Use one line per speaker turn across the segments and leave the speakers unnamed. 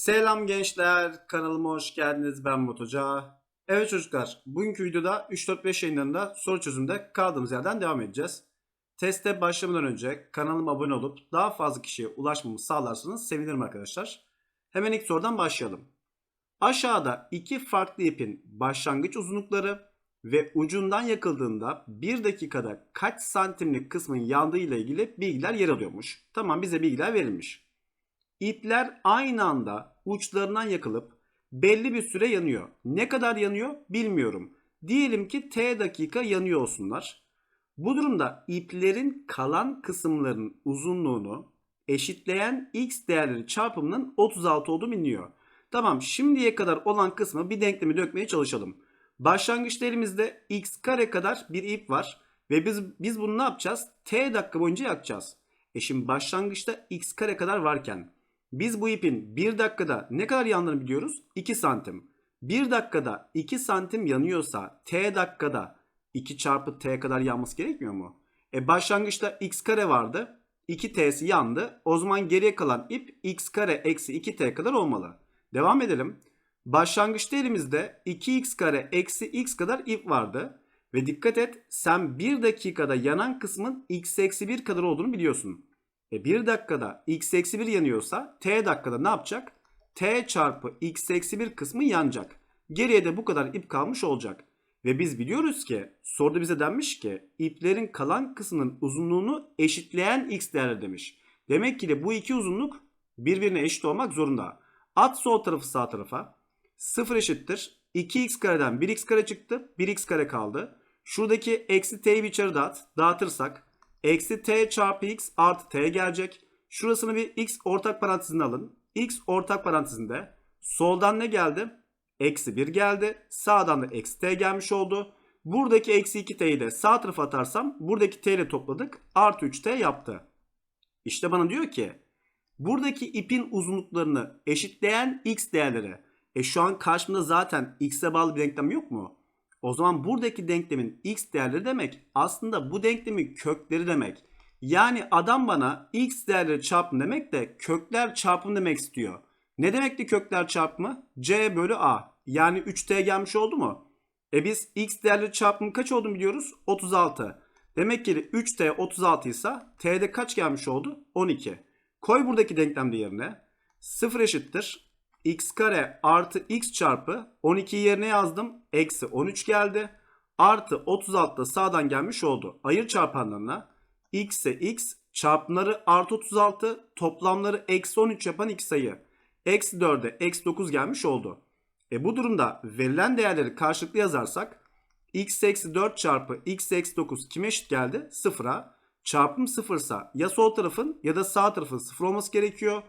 Selam gençler, kanalıma hoş geldiniz. Ben Mut Hoca. Evet çocuklar, bugünkü videoda 3-4-5 yayınlarında soru çözümde kaldığımız yerden devam edeceğiz. Teste başlamadan önce kanalıma abone olup daha fazla kişiye ulaşmamı sağlarsanız sevinirim arkadaşlar. Hemen ilk sorudan başlayalım. Aşağıda iki farklı ipin başlangıç uzunlukları ve ucundan yakıldığında 1 dakikada kaç santimlik kısmın yandığı ile ilgili bilgiler yer alıyormuş. Tamam bize bilgiler verilmiş. İpler aynı anda uçlarından yakılıp belli bir süre yanıyor. Ne kadar yanıyor bilmiyorum. Diyelim ki t dakika yanıyor olsunlar. Bu durumda iplerin kalan kısımlarının uzunluğunu eşitleyen x değerleri çarpımının 36 olduğu biliniyor. Tamam şimdiye kadar olan kısmı bir denklemi dökmeye çalışalım. Başlangıçta elimizde x kare kadar bir ip var ve biz biz bunu ne yapacağız? t dakika boyunca yakacağız. E şimdi başlangıçta x kare kadar varken biz bu ipin 1 dakikada ne kadar yandığını biliyoruz? 2 santim. 1 dakikada 2 santim yanıyorsa t dakikada 2 çarpı t kadar yanması gerekmiyor mu? E başlangıçta x kare vardı. 2t'si yandı. O zaman geriye kalan ip x kare eksi 2t kadar olmalı. Devam edelim. Başlangıçta elimizde 2x kare eksi x kadar ip vardı. Ve dikkat et sen 1 dakikada yanan kısmın x eksi 1 kadar olduğunu biliyorsun. E 1 dakikada x eksi 1 yanıyorsa t dakikada ne yapacak? t çarpı x eksi 1 kısmı yanacak. Geriye de bu kadar ip kalmış olacak. Ve biz biliyoruz ki soruda bize denmiş ki iplerin kalan kısmının uzunluğunu eşitleyen x değerleri demiş. Demek ki de bu iki uzunluk birbirine eşit olmak zorunda. At sol tarafı sağ tarafa. 0 eşittir. 2x kareden 1x kare çıktı. 1x kare kaldı. Şuradaki eksi t'yi bir içeri dağıt. Dağıtırsak Eksi t çarpı x artı t gelecek. Şurasını bir x ortak parantezine alın. x ortak parantezinde soldan ne geldi? Eksi 1 geldi. Sağdan da eksi t gelmiş oldu. Buradaki eksi 2t'yi de sağ tarafa atarsam buradaki t ile topladık. Artı 3t yaptı. İşte bana diyor ki buradaki ipin uzunluklarını eşitleyen x değerleri. E şu an karşımda zaten x'e bağlı bir denklem yok mu? O zaman buradaki denklemin x değerleri demek aslında bu denklemin kökleri demek. Yani adam bana x değerleri çarpım demek de kökler çarpım demek istiyor. Ne demekti kökler çarpımı? c bölü a. Yani 3t gelmiş oldu mu? E biz x değerleri çarpımı kaç olduğunu biliyoruz? 36. Demek ki 3t 36 ise t'de kaç gelmiş oldu? 12. Koy buradaki denklemde yerine. 0 eşittir x kare artı x çarpı 12 yerine yazdım. Eksi 13 geldi. Artı 36 da sağdan gelmiş oldu. Ayır çarpanlarına x ise x çarpımları artı 36 toplamları eksi 13 yapan iki sayı. Eksi 4'e eksi 9 gelmiş oldu. E bu durumda verilen değerleri karşılıklı yazarsak x eksi 4 çarpı x eksi 9 kime eşit geldi? Sıfıra. Çarpım sıfırsa ya sol tarafın ya da sağ tarafın sıfır olması gerekiyor.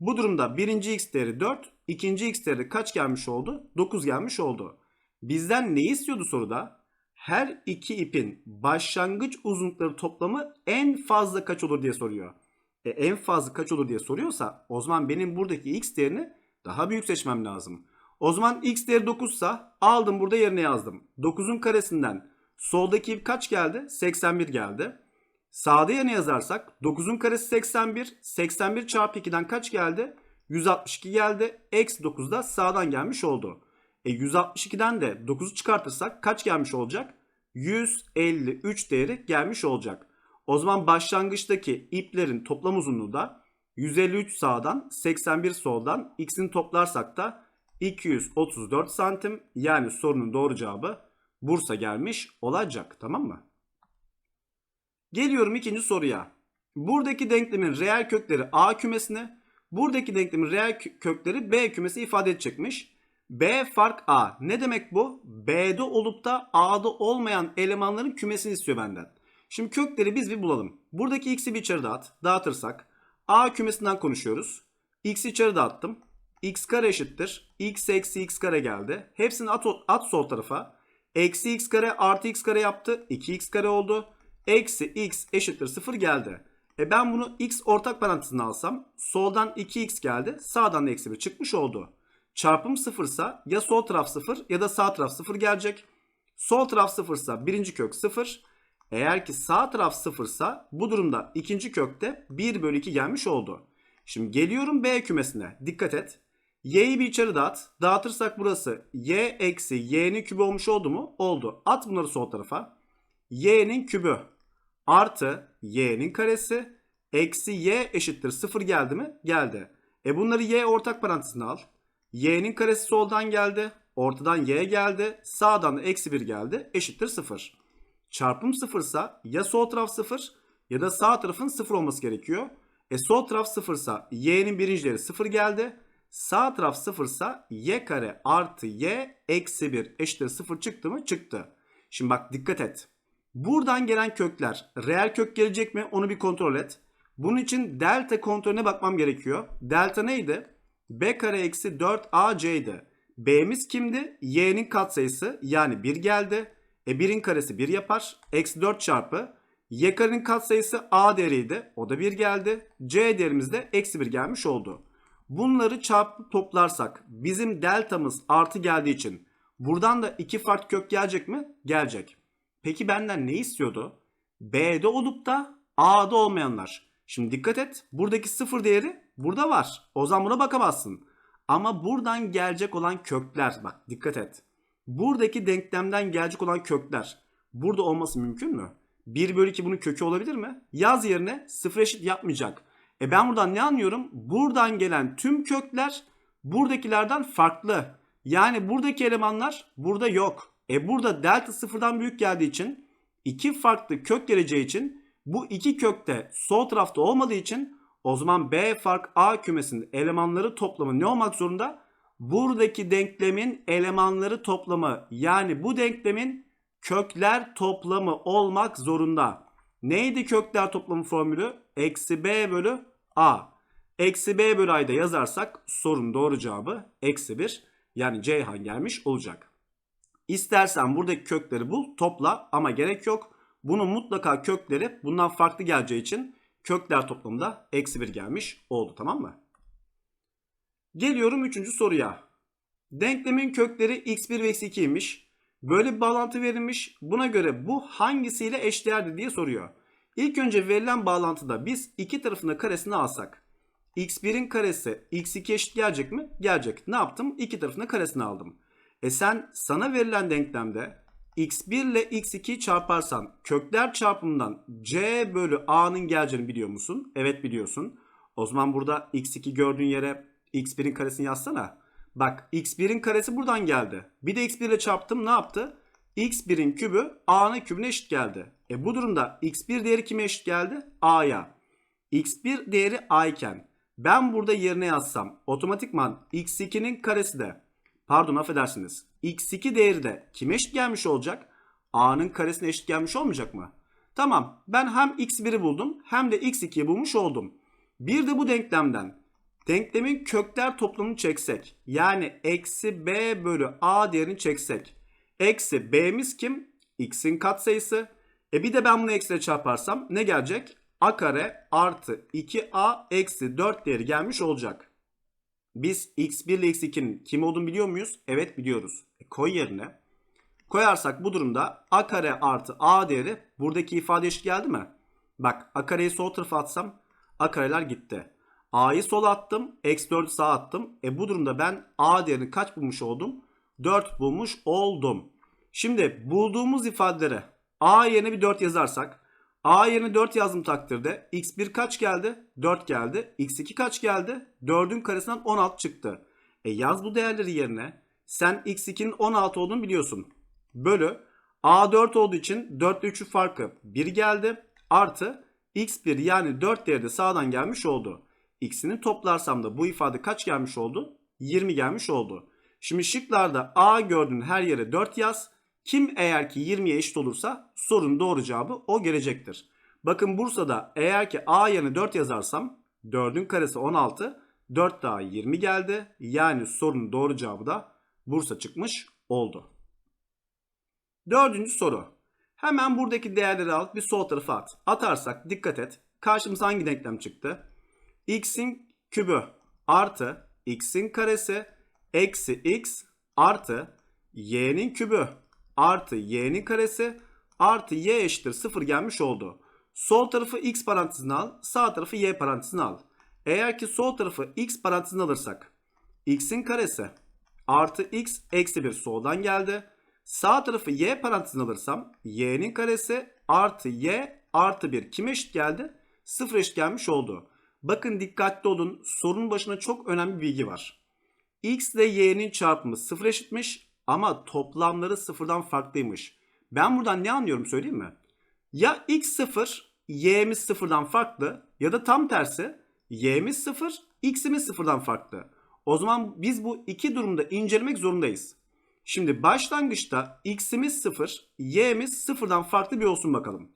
Bu durumda birinci x değeri 4, ikinci x değeri kaç gelmiş oldu? 9 gelmiş oldu. Bizden ne istiyordu soruda? Her iki ipin başlangıç uzunlukları toplamı en fazla kaç olur diye soruyor. E, en fazla kaç olur diye soruyorsa o zaman benim buradaki x değerini daha büyük seçmem lazım. O zaman x değeri 9 ise aldım burada yerine yazdım. 9'un karesinden soldaki ip kaç geldi? 81 geldi. Sağda yerine yazarsak 9'un karesi 81. 81 çarpı 2'den kaç geldi? 162 geldi. Eksi 9 da sağdan gelmiş oldu. E 162'den de 9'u çıkartırsak kaç gelmiş olacak? 153 değeri gelmiş olacak. O zaman başlangıçtaki iplerin toplam uzunluğu da 153 sağdan 81 soldan x'ini toplarsak da 234 santim yani sorunun doğru cevabı Bursa gelmiş olacak tamam mı? Geliyorum ikinci soruya. Buradaki denklemin reel kökleri A kümesine, buradaki denklemin reel kökleri B kümesi ifade edecekmiş. B fark A. Ne demek bu? B'de olup da A'da olmayan elemanların kümesini istiyor benden. Şimdi kökleri biz bir bulalım. Buradaki x'i bir içeri dağıt. Dağıtırsak A kümesinden konuşuyoruz. X'i içeri dağıttım. x kare eşittir. x eksi x kare geldi. Hepsini at, at sol tarafa. Eksi x kare artı x kare yaptı. 2x kare oldu eksi x eşittir 0 geldi. E ben bunu x ortak parantezine alsam soldan 2x geldi sağdan da eksi 1 çıkmış oldu. Çarpım 0 ise ya sol taraf 0 ya da sağ taraf 0 gelecek. Sol taraf 0 ise birinci kök 0. Eğer ki sağ taraf 0 ise bu durumda ikinci kökte 1 bölü 2 gelmiş oldu. Şimdi geliyorum B kümesine. Dikkat et. Y'yi bir içeri dağıt. Dağıtırsak burası y eksi y'nin kübü olmuş oldu mu? Oldu. At bunları sol tarafa. y'nin kübü artı y'nin karesi eksi y eşittir 0 geldi mi? Geldi. E bunları y ortak parantezine al. y'nin karesi soldan geldi. Ortadan y geldi. Sağdan da eksi 1 geldi. Eşittir 0. Çarpım 0 ise ya sol taraf 0 ya da sağ tarafın 0 olması gerekiyor. E sol taraf 0 ise y'nin birincileri 0 geldi. Sağ taraf 0 ise y kare artı y eksi 1 eşittir 0 çıktı mı? Çıktı. Şimdi bak dikkat et. Buradan gelen kökler reel kök gelecek mi? Onu bir kontrol et. Bunun için delta kontrolüne bakmam gerekiyor. Delta neydi? b kare eksi 4ac B'miz kimdi? Y'nin katsayısı yani 1 geldi. E 1'in karesi 1 yapar. Eksi 4 çarpı. Y karenin katsayısı A değeriydi. O da 1 geldi. C değerimiz de eksi 1 gelmiş oldu. Bunları çarpıp toplarsak bizim deltamız artı geldiği için buradan da iki farklı kök gelecek mi? Gelecek. Peki benden ne istiyordu? B'de olup da A'da olmayanlar. Şimdi dikkat et. Buradaki sıfır değeri burada var. O zaman buna bakamazsın. Ama buradan gelecek olan kökler bak dikkat et. Buradaki denklemden gelecek olan kökler burada olması mümkün mü? 1 bölü 2 bunun kökü olabilir mi? Yaz yerine sıfır eşit yapmayacak. E ben buradan ne anlıyorum? Buradan gelen tüm kökler buradakilerden farklı. Yani buradaki elemanlar burada yok. E burada delta sıfırdan büyük geldiği için iki farklı kök geleceği için bu iki kökte sol tarafta olmadığı için o zaman B fark A kümesinin elemanları toplamı ne olmak zorunda? Buradaki denklemin elemanları toplamı yani bu denklemin kökler toplamı olmak zorunda. Neydi kökler toplamı formülü? Eksi B bölü A. Eksi B bölü A'yı da yazarsak sorun doğru cevabı eksi 1 yani Ceyhan gelmiş olacak. İstersen buradaki kökleri bul topla ama gerek yok. Bunun mutlaka kökleri bundan farklı geleceği için kökler toplamında eksi 1 gelmiş oldu tamam mı? Geliyorum 3. soruya. Denklemin kökleri x1 ve x2 imiş. Böyle bir bağlantı verilmiş. Buna göre bu hangisiyle eşdeğerdir diye soruyor. İlk önce verilen bağlantıda biz iki tarafında karesini alsak. x1'in karesi x2 eşit gelecek mi? Gelecek. Ne yaptım? İki tarafında karesini aldım. E sen sana verilen denklemde x1 ile x2'yi çarparsan kökler çarpımından c bölü a'nın geleceğini biliyor musun? Evet biliyorsun. O zaman burada x2 gördüğün yere x1'in karesini yazsana. Bak x1'in karesi buradan geldi. Bir de x1 ile çarptım ne yaptı? x1'in kübü a'nın kübüne eşit geldi. E bu durumda x1 değeri kime eşit geldi? a'ya. x1 değeri a iken ben burada yerine yazsam otomatikman x2'nin karesi de pardon affedersiniz x2 değeri de kime eşit gelmiş olacak? a'nın karesine eşit gelmiş olmayacak mı? Tamam ben hem x1'i buldum hem de x2'yi bulmuş oldum. Bir de bu denklemden denklemin kökler toplamını çeksek yani eksi b bölü a değerini çeksek eksi b'miz kim? x'in katsayısı. E bir de ben bunu eksiyle çarparsam ne gelecek? a kare artı 2a eksi 4 değeri gelmiş olacak. Biz x1 ile x2'nin kim olduğunu biliyor muyuz? Evet biliyoruz. E koy yerine. Koyarsak bu durumda a kare artı a değeri buradaki ifade eşit geldi mi? Bak a kareyi sol tarafa atsam a kareler gitti. a'yı sola attım. Eksi 4'ü sağa attım. E bu durumda ben a değerini kaç bulmuş oldum? 4 bulmuş oldum. Şimdi bulduğumuz ifadelere a yerine bir 4 yazarsak A yerine 4 yazdım takdirde. X1 kaç geldi? 4 geldi. X2 kaç geldi? 4'ün karesinden 16 çıktı. E yaz bu değerleri yerine. Sen X2'nin 16 olduğunu biliyorsun. Bölü A 4 olduğu için 4 ile 3'ün farkı 1 geldi. Artı X1 yani 4 değeri de sağdan gelmiş oldu. X'ini toplarsam da bu ifade kaç gelmiş oldu? 20 gelmiş oldu. Şimdi şıklarda A gördüğün her yere 4 yaz. Kim eğer ki 20'ye eşit olursa sorunun doğru cevabı o gelecektir. Bakın Bursa'da eğer ki A yerine 4 yazarsam 4'ün karesi 16, 4 daha 20 geldi. Yani sorunun doğru cevabı da Bursa çıkmış oldu. Dördüncü soru. Hemen buradaki değerleri alıp bir sol tarafa at. Atarsak dikkat et. Karşımıza hangi denklem çıktı? x'in kübü artı x'in karesi eksi x artı y'nin kübü artı y'nin karesi artı y eşittir 0 gelmiş oldu. Sol tarafı x parantezine al, sağ tarafı y parantezine al. Eğer ki sol tarafı x parantezine alırsak x'in karesi artı x eksi 1 soldan geldi. Sağ tarafı y parantezine alırsam y'nin karesi artı y artı 1 kime eşit geldi? 0 eşit gelmiş oldu. Bakın dikkatli olun sorunun başına çok önemli bir bilgi var. x ile y'nin çarpımı 0 eşitmiş ama toplamları sıfırdan farklıymış. Ben buradan ne anlıyorum söyleyeyim mi? Ya x 0 y'miz sıfırdan farklı ya da tam tersi y'miz 0 x'imiz sıfırdan farklı. O zaman biz bu iki durumda incelemek zorundayız. Şimdi başlangıçta x'imiz 0, y'miz sıfırdan farklı bir olsun bakalım.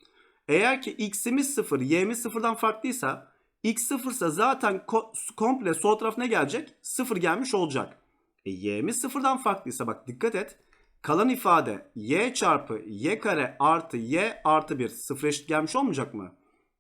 Eğer ki x'imiz 0, y'miz sıfırdan farklıysa x 0 ise zaten ko- komple sol taraf ne gelecek? 0 gelmiş olacak. E, y'miz sıfırdan farklıysa bak dikkat et. Kalan ifade y çarpı y kare artı y artı 1 sıfır eşit gelmiş olmayacak mı?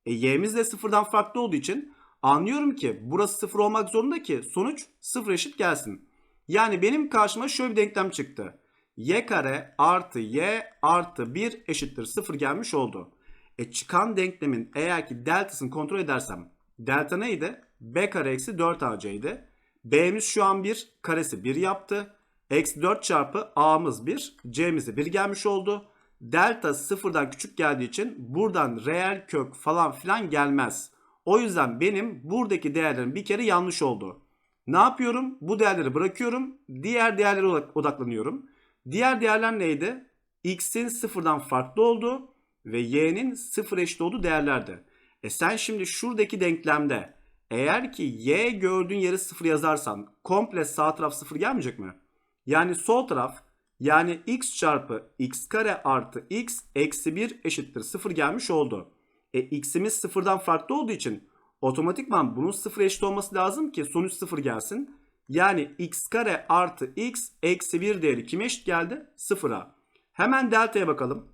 E, y'miz de sıfırdan farklı olduğu için anlıyorum ki burası sıfır olmak zorunda ki sonuç sıfır eşit gelsin. Yani benim karşıma şöyle bir denklem çıktı. y kare artı y artı 1 eşittir 0 gelmiş oldu. E çıkan denklemin eğer ki deltasını kontrol edersem delta neydi? b kare eksi 4ac'ydi. B'miz şu an 1 karesi 1 yaptı. Eksi 4 çarpı a'mız 1 c'mize 1 gelmiş oldu. Delta sıfırdan küçük geldiği için buradan reel kök falan filan gelmez. O yüzden benim buradaki değerlerim bir kere yanlış oldu. Ne yapıyorum? Bu değerleri bırakıyorum. Diğer değerlere odak- odaklanıyorum. Diğer değerler neydi? X'in sıfırdan farklı olduğu ve y'nin sıfır eşit olduğu değerlerdi. E sen şimdi şuradaki denklemde eğer ki y gördüğün yere sıfır yazarsan komple sağ taraf sıfır gelmeyecek mi? Yani sol taraf yani x çarpı x kare artı x eksi 1 eşittir 0 gelmiş oldu. E x'imiz sıfırdan farklı olduğu için otomatikman bunun sıfır eşit olması lazım ki sonuç sıfır gelsin. Yani x kare artı x eksi 1 değeri kime eşit geldi? Sıfıra. Hemen delta'ya bakalım.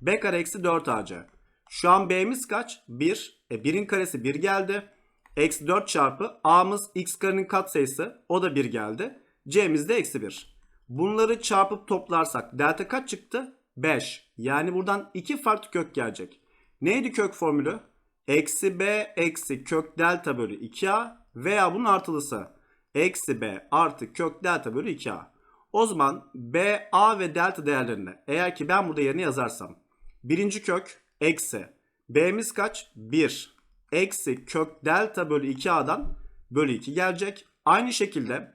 b kare eksi 4ac. Şu an b'miz kaç? 1. E 1'in karesi 1 geldi. Eksi 4 çarpı a'mız x karenin katsayısı o da 1 geldi. c'miz de eksi 1. Bunları çarpıp toplarsak delta kaç çıktı? 5. Yani buradan iki farklı kök gelecek. Neydi kök formülü? Eksi b eksi kök delta bölü 2a veya bunun artılısı. Eksi b artı kök delta bölü 2a. O zaman b, a ve delta değerlerini eğer ki ben burada yerine yazarsam. Birinci kök eksi. b'miz kaç? 1. Eksi kök delta bölü 2a'dan bölü 2 gelecek. Aynı şekilde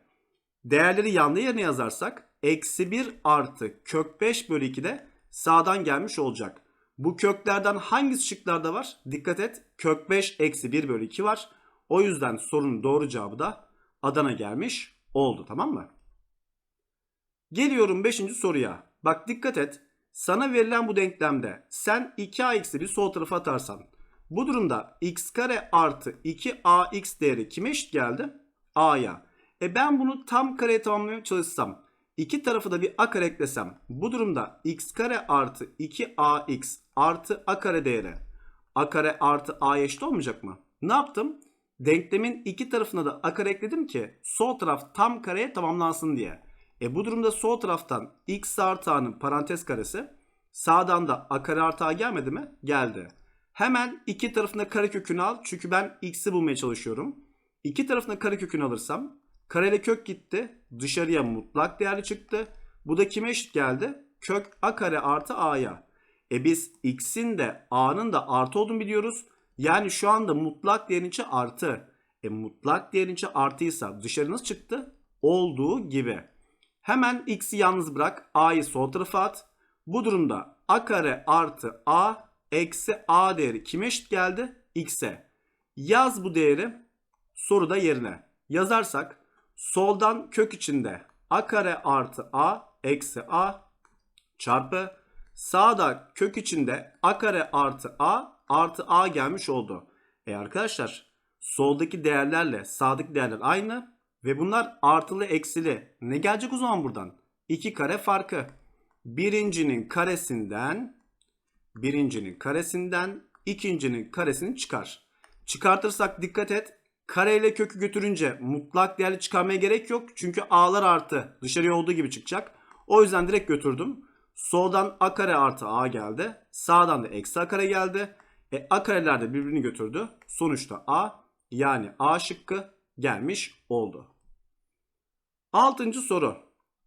değerleri yanlı yerine yazarsak eksi 1 artı kök 5 bölü 2 de sağdan gelmiş olacak. Bu köklerden hangisi şıklarda var? Dikkat et kök 5 eksi 1 bölü 2 var. O yüzden sorunun doğru cevabı da Adana gelmiş oldu tamam mı? Geliyorum 5. soruya. Bak dikkat et. Sana verilen bu denklemde sen 2ax'i bir sol tarafa atarsan bu durumda x kare artı 2ax değeri kime eşit geldi? a'ya. E ben bunu tam kareye tamamlamaya çalışsam iki tarafı da bir a kare eklesem bu durumda x kare artı 2ax artı a kare değeri a kare artı a eşit olmayacak mı? Ne yaptım? Denklemin iki tarafına da a kare ekledim ki sol taraf tam kareye tamamlansın diye. E bu durumda sol taraftan x artı a'nın parantez karesi sağdan da a kare artı a gelmedi mi? Geldi. Hemen iki tarafına kare kökünü al çünkü ben x'i bulmaya çalışıyorum. İki tarafına kare kökünü alırsam kareli kök gitti dışarıya mutlak değerli çıktı. Bu da kime eşit geldi? Kök a kare artı a'ya. E biz x'in de a'nın da artı olduğunu biliyoruz. Yani şu anda mutlak değerin içi artı. E mutlak değerin içi artıysa dışarı nasıl çıktı? Olduğu gibi. Hemen x'i yalnız bırak. a'yı sol tarafa at. Bu durumda a kare artı a eksi a değeri kime eşit geldi? x'e. Yaz bu değeri soruda yerine. Yazarsak soldan kök içinde a kare artı a eksi a çarpı sağda kök içinde a kare artı a artı a gelmiş oldu. E arkadaşlar soldaki değerlerle sağdaki değerler aynı ve bunlar artılı eksili. Ne gelecek o zaman buradan? 2 kare farkı. Birincinin karesinden birincinin karesinden ikincinin karesini çıkar. Çıkartırsak dikkat et. Kareyle kökü götürünce mutlak değerli çıkarmaya gerek yok. Çünkü a'lar artı dışarıya olduğu gibi çıkacak. O yüzden direkt götürdüm. Soldan a kare artı a geldi. Sağdan da eksi a kare geldi. E, a kareler de birbirini götürdü. Sonuçta a yani a şıkkı gelmiş oldu. Altıncı soru.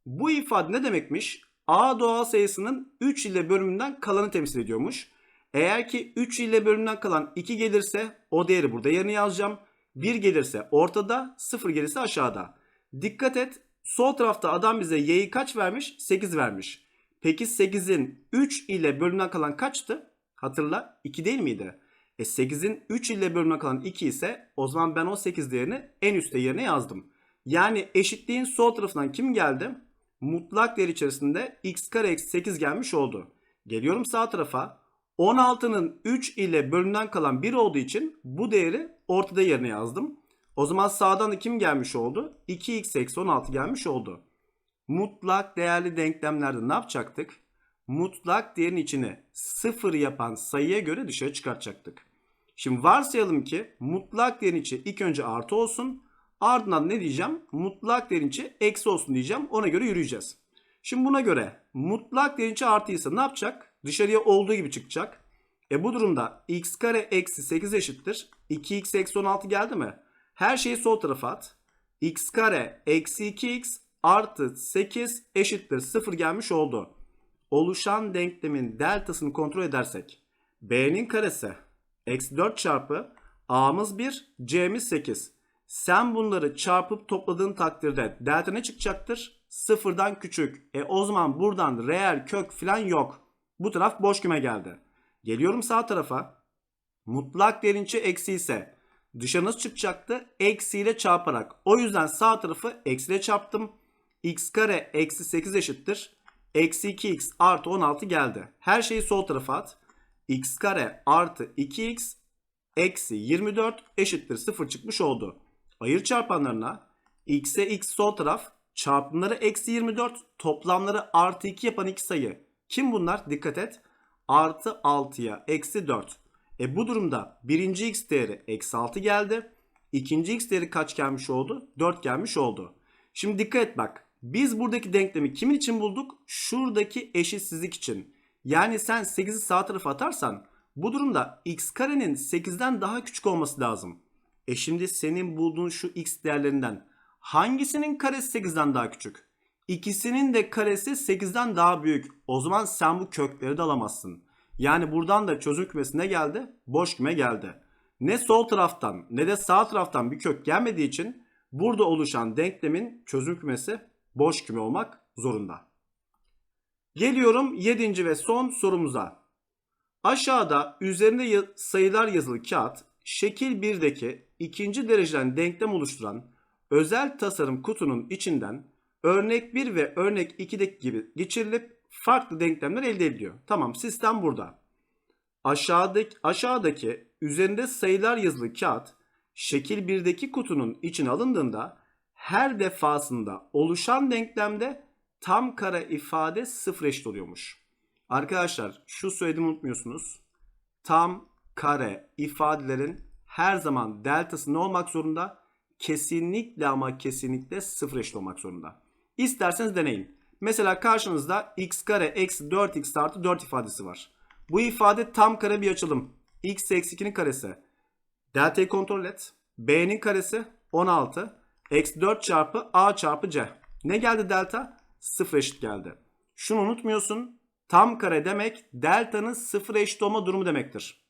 Bu ifade ne demekmiş? A doğal sayısının 3 ile bölümünden kalanı temsil ediyormuş. Eğer ki 3 ile bölümünden kalan 2 gelirse o değeri burada yerine yazacağım. 1 gelirse ortada, 0 gelirse aşağıda. Dikkat et sol tarafta adam bize y'yi kaç vermiş? 8 vermiş. Peki 8'in 3 ile bölümünden kalan kaçtı? Hatırla 2 değil miydi? E 8'in 3 ile bölümünden kalan 2 ise o zaman ben o 8 değerini en üstte yerine yazdım. Yani eşitliğin sol tarafından kim geldi? Mutlak değer içerisinde x kare eksi 8 gelmiş oldu. Geliyorum sağ tarafa. 16'nın 3 ile bölümden kalan 1 olduğu için bu değeri ortada yerine yazdım. O zaman sağdan da kim gelmiş oldu? 2x eksi 16 gelmiş oldu. Mutlak değerli denklemlerde ne yapacaktık? Mutlak değerin içine 0 yapan sayıya göre dışarı çıkartacaktık. Şimdi varsayalım ki mutlak değerin içi ilk önce artı olsun. Ardından ne diyeceğim? Mutlak değerin içi eksi olsun diyeceğim. Ona göre yürüyeceğiz. Şimdi buna göre mutlak değerin içi artıysa ne yapacak? Dışarıya olduğu gibi çıkacak. E bu durumda x kare eksi 8 eşittir. 2x eksi 16 geldi mi? Her şeyi sol tarafa at. x kare eksi 2x artı 8 eşittir 0 gelmiş oldu. Oluşan denklemin deltasını kontrol edersek b'nin karesi eksi 4 çarpı a'mız 1 c'miz 8. Sen bunları çarpıp topladığın takdirde delta ne çıkacaktır? Sıfırdan küçük. E o zaman buradan reel kök falan yok. Bu taraf boş küme geldi. Geliyorum sağ tarafa. Mutlak derinçe eksi ise dışarı nasıl çıkacaktı? Eksi ile çarparak. O yüzden sağ tarafı eksi ile çarptım. x kare eksi 8 eşittir. Eksi 2x artı 16 geldi. Her şeyi sol tarafa at. x kare artı 2x eksi 24 eşittir 0 çıkmış oldu. Ayır çarpanlarına x'e x sol taraf çarpımları eksi 24 toplamları artı 2 yapan iki sayı. Kim bunlar? Dikkat et. Artı 6'ya eksi 4. E bu durumda birinci x değeri eksi 6 geldi. İkinci x değeri kaç gelmiş oldu? 4 gelmiş oldu. Şimdi dikkat et bak. Biz buradaki denklemi kimin için bulduk? Şuradaki eşitsizlik için. Yani sen 8'i sağ tarafa atarsan bu durumda x karenin 8'den daha küçük olması lazım. E şimdi senin bulduğun şu x değerlerinden hangisinin karesi 8'den daha küçük? İkisinin de karesi 8'den daha büyük. O zaman sen bu kökleri de alamazsın. Yani buradan da çözüm kümesi ne geldi? Boş küme geldi. Ne sol taraftan ne de sağ taraftan bir kök gelmediği için burada oluşan denklemin çözüm kümesi boş küme olmak zorunda. Geliyorum 7. ve son sorumuza. Aşağıda üzerinde sayılar yazılı kağıt şekil 1'deki ikinci dereceden denklem oluşturan özel tasarım kutunun içinden örnek 1 ve örnek 2'deki gibi geçirilip farklı denklemler elde ediliyor. Tamam sistem burada. Aşağıdaki, aşağıdaki üzerinde sayılar yazılı kağıt şekil 1'deki kutunun içine alındığında her defasında oluşan denklemde tam kare ifade sıfır eşit oluyormuş. Arkadaşlar şu söylediğimi unutmuyorsunuz. Tam kare ifadelerin her zaman deltası ne olmak zorunda? Kesinlikle ama kesinlikle sıfır eşit olmak zorunda. İsterseniz deneyin. Mesela karşınızda x kare eksi 4x artı 4 ifadesi var. Bu ifade tam kare bir açılım. x eksi 2'nin karesi. Delta'yı kontrol et. b'nin karesi 16. Eksi 4 çarpı a çarpı c. Ne geldi delta? 0 eşit geldi. Şunu unutmuyorsun. Tam kare demek delta'nın 0 eşit olma durumu demektir.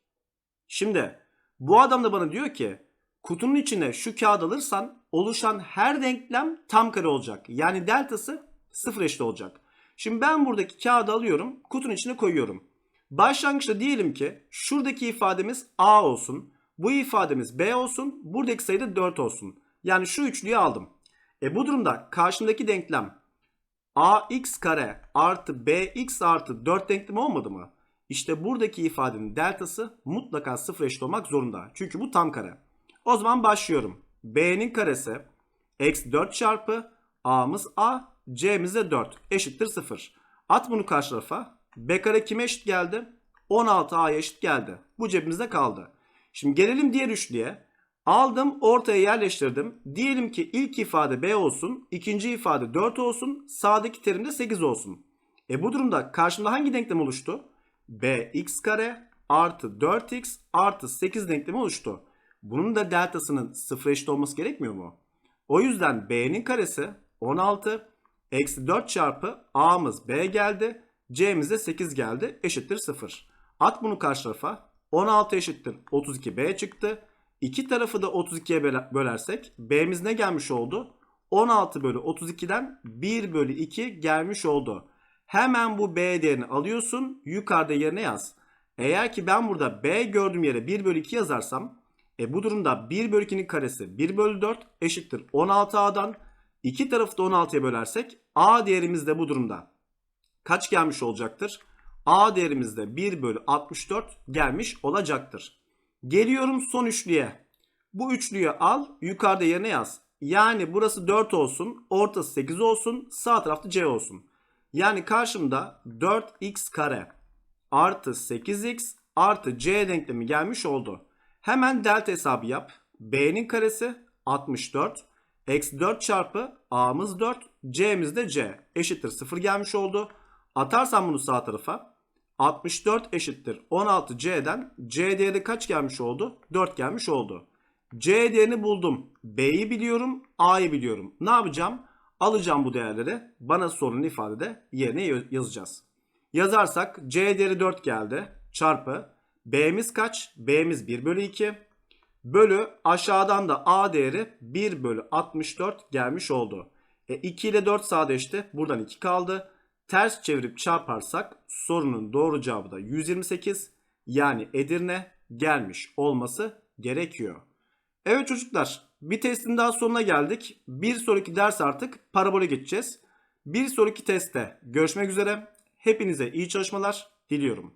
Şimdi bu adam da bana diyor ki kutunun içine şu kağıt alırsan oluşan her denklem tam kare olacak. Yani deltası 0 eşit olacak. Şimdi ben buradaki kağıdı alıyorum kutunun içine koyuyorum. Başlangıçta diyelim ki şuradaki ifademiz a olsun. Bu ifademiz b olsun. Buradaki sayı da 4 olsun. Yani şu üçlüyü aldım. E bu durumda karşımdaki denklem ax kare artı bx artı 4 denklemi olmadı mı? İşte buradaki ifadenin deltası mutlaka sıfır eşit olmak zorunda. Çünkü bu tam kare. O zaman başlıyorum. b'nin karesi eksi 4 çarpı a'mız a c'miz de 4 eşittir 0. At bunu karşı tarafa. b kare kime eşit geldi? 16a'ya eşit geldi. Bu cebimizde kaldı. Şimdi gelelim diğer üçlüye. Aldım ortaya yerleştirdim. Diyelim ki ilk ifade b olsun. ikinci ifade 4 olsun. Sağdaki terim de 8 olsun. E bu durumda karşımda hangi denklem oluştu? Bx kare artı 4x artı 8 denklemi oluştu. Bunun da deltasının sıfır eşit olması gerekmiyor mu? O yüzden b'nin karesi 16. Eksi 4 çarpı a'mız b geldi. c'miz de 8 geldi. Eşittir 0. At bunu karşı tarafa. 16 eşittir 32b çıktı. İki tarafı da 32'ye böle- bölersek b'miz ne gelmiş oldu? 16 bölü 32'den 1 bölü 2 gelmiş oldu. Hemen bu b değerini alıyorsun. Yukarıda yerine yaz. Eğer ki ben burada b gördüğüm yere 1 bölü 2 yazarsam e bu durumda 1 bölü 2'nin karesi 1 bölü 4 eşittir 16a'dan. İki tarafı da 16'ya bölersek a değerimiz de bu durumda kaç gelmiş olacaktır? A değerimiz de 1 bölü 64 gelmiş olacaktır. Geliyorum son üçlüye. Bu üçlüyü al yukarıda yerine yaz. Yani burası 4 olsun, ortası 8 olsun, sağ tarafta C olsun. Yani karşımda 4x kare artı 8x artı C denklemi gelmiş oldu. Hemen delta hesabı yap. B'nin karesi 64. Eksi 4 çarpı A'mız 4. C'miz de C. Eşittir 0 gelmiş oldu. Atarsam bunu sağ tarafa. 64 eşittir 16 C'den C değeri kaç gelmiş oldu? 4 gelmiş oldu. C değerini buldum. B'yi biliyorum, A'yı biliyorum. Ne yapacağım? Alacağım bu değerleri. Bana sorunun ifadede yerine yazacağız. Yazarsak C değeri 4 geldi. Çarpı B'miz kaç? B'miz 1 bölü 2. Bölü aşağıdan da A değeri 1 bölü 64 gelmiş oldu. E 2 ile 4 sadeleşti. Buradan 2 kaldı. Ters çevirip çarparsak sorunun doğru cevabı da 128. Yani Edirne gelmiş olması gerekiyor. Evet çocuklar bir testin daha sonuna geldik. Bir sonraki ders artık parabole geçeceğiz. Bir sonraki testte görüşmek üzere. Hepinize iyi çalışmalar diliyorum.